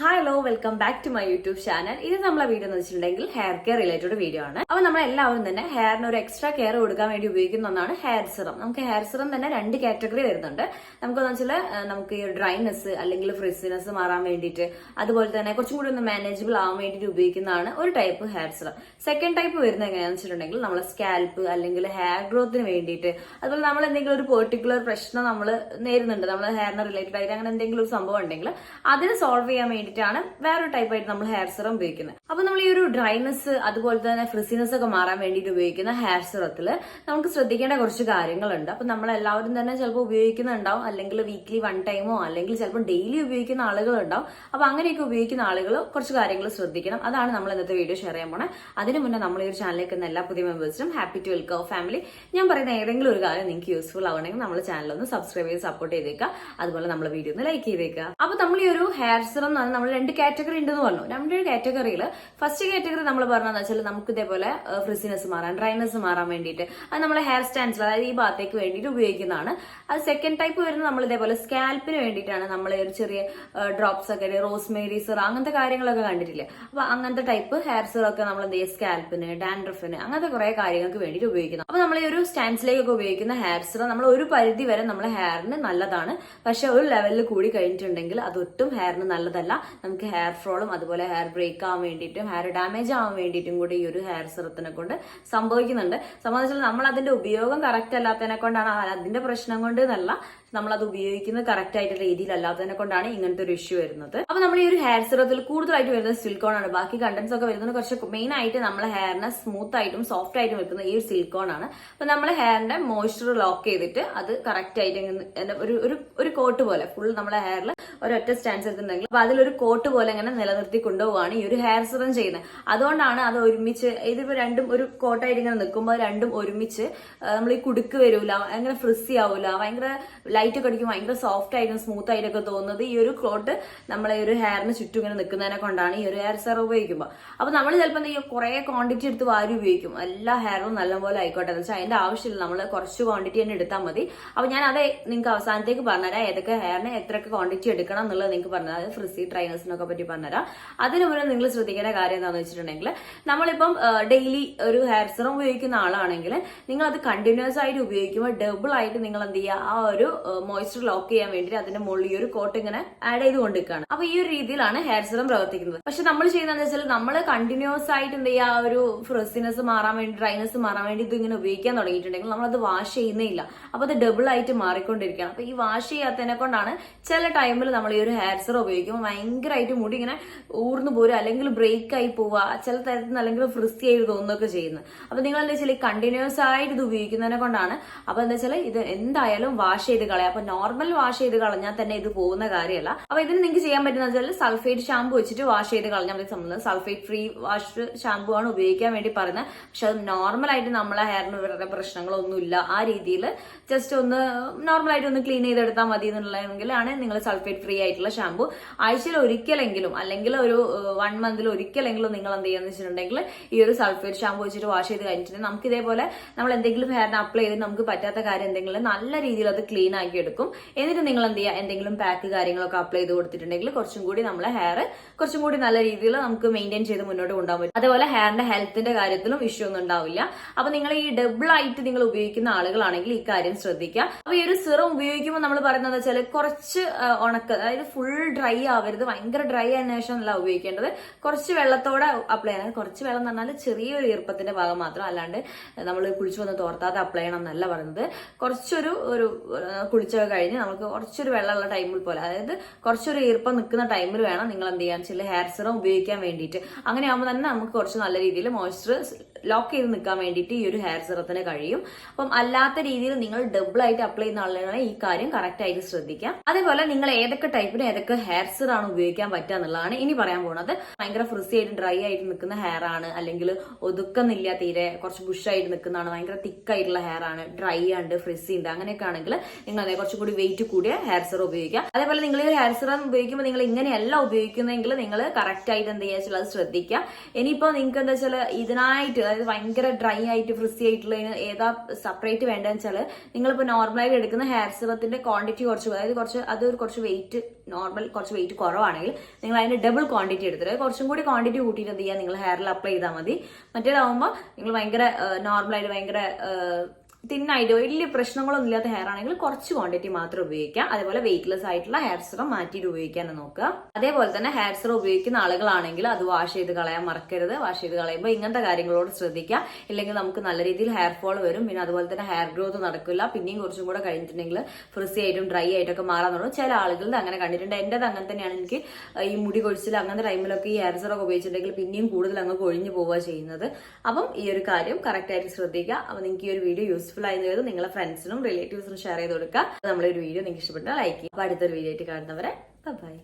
Hi hello welcome back to my YouTube channel ഇത് നമ്മളെ video എന്ന് വെച്ചിട്ടുണ്ടെങ്കിൽ ഹെയർ കെയർ റിലേറ്റഡ് വീഡിയോ ആണ്. അപ്പോൾ നമ്മൾ എല്ലാവരും തന്നെ ഹെയറിന് ഒരു എക്സ്ട്രാ കെയർ കൊടുക്കാൻ വേണ്ടി ഉപയോഗിക്കുന്ന ഒന്നാണ് ഹെയർ സിറം നമുക്ക് ഹെയർ സിറം തന്നെ രണ്ട് കാറ്റഗറി വരുന്നുണ്ട്. നമുക്കെന്ന് വെച്ചാൽ നമുക്ക് ഈ ഡ്രൈനെസ് അല്ലെങ്കിൽ ഫ്രിസിനെസ് മാറാൻ വേണ്ടിയിട്ട് അതുപോലെ തന്നെ കുറച്ചും കൂടി ഒന്ന് മാനേജബിൾ ആവാൻ വേണ്ടിയിട്ട് ഉപയോഗിക്കുന്നതാണ് ഒരു type hair serum second type വരുന്നത് എങ്ങനെയാണെന്ന് വെച്ചിട്ടുണ്ടെങ്കിൽ നമ്മളെ സ്കാൽപ്പ് അല്ലെങ്കിൽ ഹെയർ ഗ്രോത്തിന് വേണ്ടിയിട്ട്. അതുപോലെ നമ്മൾ എന്തെങ്കിലും ഒരു പെർട്ടിക്കുലർ പ്രശ്നം നമ്മൾ നേരുന്നുണ്ട് നമ്മൾ ഹെയറിന് റിലേറ്റഡ് ആയിട്ട് അങ്ങനെ എന്തെങ്കിലും ഒരു സംഭവം ഉണ്ടെങ്കിൽ അതിന് സോൾവ് ചെയ്യാൻ വേണ്ടിയിട്ടാണ് വേറൊരു ടൈപ്പ് ആയിട്ട് നമ്മൾ ഹെയർ സിറം ഉപയോഗിക്കുന്നത്. അപ്പൊ നമ്മൾ ഈ ഒരു ഡ്രൈനെസ് അതുപോലെ തന്നെ ഫ്രിസിനെസ് ഒക്കെ മാറാൻ വേണ്ടിയിട്ട് ഉപയോഗിക്കുന്ന ഹെയർ സിറത്തിൽ നമുക്ക് ശ്രദ്ധിക്കേണ്ട കുറച്ച് കാര്യങ്ങളുണ്ട്. അപ്പൊ നമ്മൾ എല്ലാവരും തന്നെ ചിലപ്പോൾ ഉപയോഗിക്കുന്നുണ്ടാവും. അല്ലെങ്കിൽ വീക്ക്ലി വൺ ടൈമോ അല്ലെങ്കിൽ ചിലപ്പോൾ ഡെയിലി ഉപയോഗിക്കുന്ന ആളുകളുണ്ടാവും. അപ്പൊ അങ്ങനെയൊക്കെ ഉപയോഗിക്കുന്ന ആളുകൾ കുറച്ച് കാര്യങ്ങൾ ശ്രദ്ധിക്കണം. അതാണ് നമ്മൾ ഇന്നത്തെ വീഡിയോ ഷെയർ ചെയ്യാൻ പോണേ. അതിന് മുന്നേ നമ്മൾ ഈ ഒരു ചാനലിലേക്ക് എല്ലാ പുതിയ മെമ്പേഴ്സിനും ഹാപ്പി ടു വെൽക്കം ഫാമിലി ഞാൻ പറയുന്ന ഏതെങ്കിലും ഒരു കാര്യം നിങ്ങൾക്ക് യൂസ്ഫുൾ ആവണമെങ്കിൽ നമ്മുടെ ചാനൽ ഒന്ന് സബ്സ്ക്രൈബ് ചെയ്ത് സപ്പോർട്ട് ചെയ്തേക്കുക. അതുപോലെ നമ്മൾ വീഡിയോ ഒന്ന് ലൈക്ക് ചെയ്തേക്കുക. അപ്പൊ നമ്മൾ ഈ ഒരു ഹെയർ സിറം എന്ന് പറഞ്ഞാൽ നമ്മൾ രണ്ട് കാറ്റഗറി ഉണ്ടെന്ന് പറഞ്ഞു. നമ്മുടെ ഒരു കാറ്റഗറിയിൽ ഫസ്റ്റ് കാറ്റഗറി നമ്മൾ പറഞ്ഞതെന്ന് വെച്ചാൽ നമുക്ക് ഇതേപോലെ ഫ്രിസിനെസ് മാറാൻ ഡ്രൈനെസ് മാറാൻ വേണ്ടിയിട്ട്. അത് നമ്മൾ ഹെയർ സ്റ്റാൻസ് അതായത് ഈ ഭാഗത്തേക്ക് വേണ്ടിയിട്ട് ഉപയോഗിക്കുന്നതാണ്. അത് സെക്കൻഡ് ടൈപ്പ് വരുന്നത് നമ്മൾ ഇതേപോലെ സ്കാൽപ്പിന് വേണ്ടിയിട്ടാണ്. നമ്മൾ ഒരു ചെറിയ ഡ്രോപ്സ് ഒക്കെ റോസ്മേരി സിറ അങ്ങനത്തെ കാര്യങ്ങളൊക്കെ കണ്ടിട്ടില്ലേ? അപ്പൊ അങ്ങനത്തെ ടൈപ്പ് ഹെയർ സിറൊക്കെ നമ്മൾ എന്ത് ചെയ്യുക സ്കാൽപ്പിന് ഡാൻഡ്രഫിന് അങ്ങനത്തെ കുറെ കാര്യങ്ങൾക്ക് വേണ്ടിയിട്ട് ഉപയോഗിക്കുന്നത് അപ്പൊ നമ്മൾ ഈ ഒരു സ്റ്റാൻഡ്സിലേക്കൊക്കെ ഉപയോഗിക്കുന്ന ഹെയർ സർ നമ്മൾ ഒരു പരിധി വരെ നമ്മുടെ ഹെയറിന് നല്ലതാണ്. പക്ഷെ ഒരു ലെവലിൽ കൂടി കഴിഞ്ഞിട്ടുണ്ടെങ്കിൽ അതൊട്ടും ഹെയറിന് നല്ലതല്ല. നമുക്ക് ഹെയർ ഫ്രോളും അതുപോലെ ഹെയർ ബ്രേക്ക് ആവാൻ വേണ്ടിയിട്ടും ഹെയർ ഡാമേജ് ആവാൻ വേണ്ടിയിട്ടും കൂടി ഈ ഒരു ഹെയർ സിറത്തിനെ കൊണ്ട് സംഭവിക്കുന്നുണ്ട്. സംബന്ധിച്ചാൽ നമ്മൾ അതിന്റെ ഉപയോഗം കറക്റ്റ് അല്ലാത്തതിനെ കൊണ്ടാണ് അതിന്റെ പ്രശ്നം കൊണ്ട് എന്നല്ല നമ്മൾ അത് ഉപയോഗിക്കുന്നത് കറക്റ്റ് ആയിട്ടുള്ള രീതിയിലല്ലാത്തതിനെ കൊണ്ടാണ് ഇങ്ങനത്തെ ഒരു ഇഷ്യൂ വരുന്നത്. അപ്പൊ നമ്മൾ ഈ ഒരു ഹെയർ സിറത്തിൽ കൂടുതലായിട്ട് വരുന്നത് സിൽക്കോൺ ആണ്. ബാക്കി കണ്ടന്റ്സ് ഒക്കെ വരുന്നത് കുറച്ച് മെയിൻ ആയിട്ട് നമ്മളെ ഹെയറിനെ സ്മൂത്ത് ആയിട്ടും സോഫ്റ്റ് ആയിട്ടും വെക്കുന്ന ഈ ഒരു സിൽക്കോൺ ആണ്. അപ്പൊ നമ്മളെ ഹെയറിന്റെ മോയ്സ്ചർ ലോക്ക് ചെയ്തിട്ട് അത് കറക്റ്റ് ആയിട്ട് ഒരു ഒരു കോട്ട് പോലെ ഫുൾ നമ്മളെ ഹെയറിൽ ഒരൊറ്റ സ്റ്റാൻസ് എടുത്തിട്ടുണ്ടെങ്കിൽ. അപ്പൊ അതിലൊരു കോട്ട് പോലെ ഇങ്ങനെ നിലനിർത്തി കൊണ്ടുപോവാണ് ഈ ഒരു ഹെയർ സിറം ചെയ്യുന്നത്. അതുകൊണ്ടാണ് അത് ഒരുമിച്ച് ഇതിപ്പോ രണ്ടും ഒരു കോട്ടായിട്ട് ഇങ്ങനെ നിൽക്കുമ്പോൾ രണ്ടും ഒരുമിച്ച് നമ്മൾ ഈ കുടുക്ക് വരൂല അങ്ങനെ ഫ്രിസ്സി ആവൂല ഭയങ്കര ലൈറ്റ് ഒക്കെ അടിക്കും ഭയങ്കര സോഫ്റ്റ് ആയിട്ടും സ്മൂത്ത് ആയിട്ടൊക്കെ തോന്നുന്നത്. ഈ ഒരു കോട്ട് നമ്മളെ ഈ ഒരു ഹെയറിന് ചുറ്റും ഇങ്ങനെ നിൽക്കുന്നതിനെ കൊണ്ടാണ് ഈ ഒരു ഹെയർ സിറം ഉപയോഗിക്കുമ്പോൾ അപ്പൊ നമ്മൾ ചിലപ്പോൾ ഈ കുറെ ക്വാണ്ടിറ്റി എടുത്ത് വാരി ഉപയോഗിക്കും. എല്ലാ ഹെയറും നല്ലപോലെ ആയിക്കോട്ടെ. എന്ന് വെച്ചാൽ അതിന്റെ ആവശ്യമില്ല. നമ്മൾ കുറച്ച് ക്വാണ്ടിറ്റി തന്നെ എടുത്താൽ മതി. അപ്പൊ ഞാൻ അത് നിങ്ങൾക്ക് അവസാനത്തേക്ക് പറഞ്ഞുതരാം. ഏതൊക്കെ ഹെയറിന് എത്രയൊക്കെ ക്വാണ്ടിറ്റി എടുക്കണം എന്നുള്ളത് നിങ്ങൾക്ക് പറഞ്ഞുതരാം. ഫ്രിസി ഫ്രിസി ഡ്രൈനസിനൊക്കെ പറ്റി പറഞ്ഞുതരാം. അതിനു മുന്നേ നിങ്ങൾ ശ്രദ്ധിക്കേണ്ട കാര്യം എന്താണെന്ന് വെച്ചിട്ടുണ്ടെങ്കിൽ നമ്മളിപ്പം ഡെയിലി ഒരു ഹെയർ സിറം ഉപയോഗിക്കുന്ന ആളാണെങ്കിൽ നിങ്ങൾ അത് കണ്ടിന്യൂസ് ആയിട്ട് ഉപയോഗിക്കുമ്പോൾ ഡബിൾ ആയിട്ട് നിങ്ങൾ എന്ത് ചെയ്യുക? ആ ഒരു മോയ്സ്ചർ ലോക്ക് ചെയ്യാൻ വേണ്ടി അതിന്റെ മുകളിൽ ഒരു കോട്ട് ഇങ്ങനെ ആഡ് ചെയ്ത് കൊണ്ടിരിക്കുകയാണ്. അപ്പൊ ഈ ഒരു രീതിയിലാണ് ഹെയർ സിറം പ്രവർത്തിക്കുന്നത്. പക്ഷെ നമ്മൾ ചെയ്യുന്നതെന്ന് വെച്ചാൽ നമ്മൾ കണ്ടിന്യൂസ് ആയിട്ട് എന്ത് ചെയ്യുക? ആ ഒരു ഫ്രസിനെസ് മാറാൻ വേണ്ടി ഡ്രൈനസ് മാറാൻ വേണ്ടി ഇത് ഇങ്ങനെ ഉപയോഗിക്കാൻ തുടങ്ങിയിട്ടുണ്ടെങ്കിൽ നമ്മൾ അത് വാഷ് ചെയ്യുന്നേ ഇല്ല അപ്പൊ അത് ഡബിൾ ആയിട്ട് മാറിക്കൊണ്ടിരിക്കുകയാണ്. അപ്പൊ ഈ വാഷ് ചെയ്യാത്തതിനെ കൊണ്ടാണ് ചില ടൈമിൽ നമ്മൾ ഈ ഒരു ഹെയർ സിറം ഉപയോഗിക്കുമ്പോൾ ഭയങ്കരമായിട്ട് മുടി ഇങ്ങനെ ഊർന്നു പോരുക അല്ലെങ്കിൽ ബ്രേക്ക് ആയി പോവുക ചില തരത്തിൽ നിന്ന് അല്ലെങ്കിൽ ഫ്രിസ്തി ആയി തോന്നുകയൊക്കെ ചെയ്യുന്നത്. അപ്പൊ നിങ്ങൾ എന്താ വെച്ചാൽ കണ്ടിന്യൂസ് ആയിട്ട് ഇത് ഉപയോഗിക്കുന്നതിനെ കൊണ്ടാണ്. അപ്പൊ എന്താ വെച്ചാൽ ഇത് എന്തായാലും വാഷ് ചെയ്ത് കളയാം. അപ്പൊ നോർമൽ വാഷ് ചെയ്ത് കളഞ്ഞാൽ തന്നെ ഇത് പോകുന്ന കാര്യമല്ല. അപ്പൊ ഇതിന് നിങ്ങൾക്ക് ചെയ്യാൻ പറ്റുന്ന വെച്ചാൽ സൾഫേറ്റ് ഷാമ്പു വെച്ചിട്ട് വാഷ് ചെയ്ത് കളഞ്ഞാൽ മതി. സംബന്ധം സൾഫേറ്റ് ഫ്രീ വാഷ് ഷാമ്പു ആണ് ഉപയോഗിക്കാൻ വേണ്ടി പറയുന്നത്. പക്ഷെ അത് നോർമൽ ആയിട്ട് നമ്മളെ ഹെയറിന് വേറെ പ്രശ്നങ്ങളൊന്നുമില്ല. ആ രീതിയിൽ ജസ്റ്റ് ഒന്ന് നോർമൽ ആയിട്ട് ഒന്ന് ക്ലീൻ ചെയ്തെടുത്താൽ മതി എന്നുള്ളതെങ്കിലാണ് നിങ്ങൾ സൾഫേറ്റ് ഫ്രീ ആയിട്ടുള്ള ഷാമ്പു ആഴ്ചയിൽ ഒരിക്കലെങ്കിലും അല്ലെങ്കിൽ ഒരു വൺ മന്തിൽ ഒരിക്കലെങ്കിലും നിങ്ങൾ എന്ത് ചെയ്യുക വെച്ചിട്ടുണ്ടെങ്കിൽ ഈ ഒരു സൾഫേറ്റ് ഷാമ്പു വെച്ചിട്ട് വാഷ് ചെയ്ത് കഴിഞ്ഞിട്ടുണ്ടെങ്കിൽ നമുക്ക് ഇതേപോലെ നമ്മൾ എന്തെങ്കിലും ഹെയറിന് അപ്ലൈ ചെയ്ത് നമുക്ക് പറ്റാത്ത കാര്യം എന്തെങ്കിലും നല്ല രീതിയിൽ അത് ക്ലീൻ ആക്കി എടുക്കും. എന്നിട്ട് നിങ്ങൾ എന്ത് ചെയ്യുക എന്തെങ്കിലും പാക്ക് കാര്യങ്ങളൊക്കെ അപ്ലൈ ചെയ്ത് കൊടുത്തിട്ടുണ്ടെങ്കിൽ കുറച്ചും കൂടി നമ്മളെ ഹെയർ കുറച്ചും കൂടി നല്ല രീതിയിൽ നമുക്ക് മെയിന്റെയിൻ ചെയ്ത് മുന്നോട്ട് കൊണ്ടുപോകാൻ പറ്റും. അതേപോലെ ഹെയറിന്റെ ഹെൽത്തിന്റെ കാര്യത്തിലും ഇഷ്യൂ ഒന്നും ഉണ്ടാവില്ല. അപ്പൊ നിങ്ങൾ ഈ ഡബിൾ ആയിട്ട് നിങ്ങൾ ഉപയോഗിക്കുന്ന ആളുകളാണെങ്കിൽ ഈ കാര്യം ശ്രദ്ധിക്കുക. അപ്പൊ ഈ ഒരു സിറം ഉപയോഗിക്കുമ്പോൾ നമ്മൾ പറയുന്നത് വെച്ചാൽ കുറച്ച് ഉണക്ക അതായത് ഫുൾ ഡ്രൈ ആവരുത് ഭയങ്കര ഡ്രൈ ആയതിനു ശേഷം അല്ല ഉപയോഗിക്കേണ്ടത്. കുറച്ച് വെള്ളത്തോടെ അപ്ലൈ ചെയ്യണം. കുറച്ച് വെള്ളം എന്ന് പറഞ്ഞാൽ ചെറിയൊരു ഈർപ്പത്തിന്റെ ഭാഗം മാത്രം. അല്ലാണ്ട് നമ്മൾ കുളിച്ചു വന്ന് തോർത്താതെ അപ്ലൈ ചെയ്യണം എന്നല്ല പറയുന്നത്. കുറച്ചൊരു ഒരു കുളിച്ചൊക്കെ കഴിഞ്ഞ് നമുക്ക് കുറച്ചൊരു വെള്ളമുള്ള ടൈമിൽ പോലെ അതായത് കുറച്ചൊരു ഈർപ്പം നിൽക്കുന്ന ടൈമിൽ വേണം നിങ്ങൾ എന്ത് ചെയ്യാൻ? ചില ഹെയർ സിറം ഉപയോഗിക്കാൻ വേണ്ടിയിട്ട്. അങ്ങനെ ആകുമ്പോൾ തന്നെ നമുക്ക് കുറച്ച് നല്ല രീതിയിൽ മോയ്സ്ചർ ലോക്ക് ചെയ്ത് നിൽക്കാൻ വേണ്ടിയിട്ട് ഈ ഒരു ഹെയർ സിറത്തിന് കഴിയും. അപ്പം അല്ലാത്ത രീതിയിൽ നിങ്ങൾ ഡബിൾ ആയിട്ട് അപ്ലൈ ചെയ്യുന്ന ആളുകളെ ഈ കാര്യം കറക്റ്റ് ആയിട്ട് ശ്രദ്ധിക്കാം. അതേപോലെ നിങ്ങൾ ഏതൊക്കെ ടൈപ്പിന് ഏതൊക്കെ ഹെയർ സിറാണ് ഉപയോഗിക്കാൻ പറ്റുക എന്നുള്ളതാണ് ഇനി പറയാൻ പോകുന്നത് ഭയങ്കര ഫ്രിസി ആയിട്ട് ഡ്രൈ ആയിട്ട് നിൽക്കുന്ന ഹെയർ ആണ്. അല്ലെങ്കിൽ ഒതുക്കുന്നില്ല തീരെ കുറച്ച് ബുഷായിട്ട് നിൽക്കുന്നതാണ്. ഭയങ്കര തിക്കായിട്ടുള്ള ഹെയർ ആണ്. ഡ്രൈ ഉണ്ട് ഫ്രിസി ഉണ്ട്. അങ്ങനെയൊക്കെ ആണെങ്കിൽ നിങ്ങൾ അതെ കുറച്ച് കൂടി വെയിറ്റ് കൂടിയ ഹെയർ സിറം ഉപയോഗിക്കുക. അതേപോലെ നിങ്ങൾ ഹെയർ സിറം ഉപയോഗിക്കുമ്പോൾ നിങ്ങൾ ഇങ്ങനെയല്ല ഉപയോഗിക്കുന്നതെങ്കിൽ നിങ്ങൾ കറക്റ്റ് ആയിട്ട് എന്ത് ചെയ്യാ വെച്ചാൽ അത് ശ്രദ്ധിക്കുക. ഇനിയിപ്പോൾ നിങ്ങൾക്ക് എന്താ വെച്ചാൽ ഇതിനായിട്ട് അതായത് ഭയങ്കര ഡ്രൈ ആയിട്ട് ഫ്രിസി ആയിട്ടുള്ളതിന് ഏതാ സെപ്പറേറ്റ് വേണ്ടതെന്ന് വെച്ചാൽ നിങ്ങളിപ്പോൾ നോർമലായിട്ട് എടുക്കുന്ന ഹെയർ സിറത്തിന്റെ ക്വാണ്ടിറ്റി കുറച്ച് അതായത് കുറച്ച് അത് കുറച്ച് വെയിറ്റ് നോർമൽ കുറച്ച് വെയിറ്റ് കുറവാണെങ്കിൽ നിങ്ങൾ അതിന് ഡബിൾ ക്വാണ്ടിറ്റി എടുത്തിട്ട് കുറച്ചും കൂടി ക്വാണ്ടിറ്റി കൂട്ടിയിട്ട് എന്ത് ചെയ്യുക? നിങ്ങൾ ഹെയറിൽ അപ്ലൈ ചെയ്താൽ മതി. മറ്റേതാവുമ്പോൾ നിങ്ങൾ ഭയങ്കര നോർമലായിട്ട് ഭയങ്കര തിന്നായിട്ട് വലിയ പ്രശ്നങ്ങളൊന്നും ഇല്ലാത്ത ഹെയർ ആണെങ്കിൽ കുറച്ച് ക്വാണ്ടിറ്റി മാത്രം ഉപയോഗിക്കാം. അതേപോലെ വെയിറ്റ്ലെസ് ആയിട്ടുള്ള ഹെയർ സിറം മാറ്റിയിട്ട് ഉപയോഗിക്കാൻ നോക്കുക. അതേപോലെ തന്നെ ഹെയർ സിറം ഉപയോഗിക്കുന്ന ആളുകളാണെങ്കിൽ അത് വാഷ് ചെയ്ത് കളയാൻ മറക്കരുത്. വാഷ് ചെയ്ത് കളയുമ്പോൾ ഇങ്ങനത്തെ കാര്യങ്ങളോട് ശ്രദ്ധിക്കുക. ഇല്ലെങ്കിൽ നമുക്ക് നല്ല രീതിയിൽ ഹെയർ ഫോൾ വരും. പിന്നെ അതുപോലെ തന്നെ ഹെയർ ഗ്രോത്ത് നടക്കില്ല. പിന്നെയും കുറച്ചും കൂടെ കഴിഞ്ഞിട്ടുണ്ടെങ്കിൽ ഫ്രിസി ആയിട്ടും ഡ്രൈ ആയിട്ടൊക്കെ മാറാൻ തുടങ്ങും. ചില ആളുകളുടെ അങ്ങനെ കണ്ടിട്ടുണ്ട്. എന്റേത് അങ്ങനെ തന്നെയാണ്. എനിക്ക് ഈ മുടി കൊഴിച്ചിൽ അങ്ങനത്തെ ടൈമിലൊക്കെ ഈ ഹെയർ സിറം ഉപയോഗിച്ചിട്ടുണ്ടെങ്കിൽ പിന്നെയും കൂടുതൽ അങ്ങ് കൊഴിഞ്ഞു പോവുക ചെയ്യുന്നത്. അപ്പം ഈ ഒരു കാര്യം കറക്റ്റ് ആയിട്ട് ശ്രദ്ധിക്കുക. അപ്പം നിങ്ങൾക്ക് ഈ ഒരു വീഡിയോ യൂസ്ഫുൾ ആയി കരുതും. നിങ്ങളെ ഫ്രണ്ട്സിനും റിലേറ്റീവ്സിനും ഷെയർ ചെയ്ത് കൊടുക്കുക. നമ്മളൊരു ഒരു വീഡിയോ നിങ്ങൾക്ക് ഇഷ്ടപ്പെട്ടാൽ ലൈക്ക് ചെയ്യുക. അപ്പോൾ അടുത്തൊരു വീഡിയോ ആയിട്ട് കാണുന്നവരെ ബൈ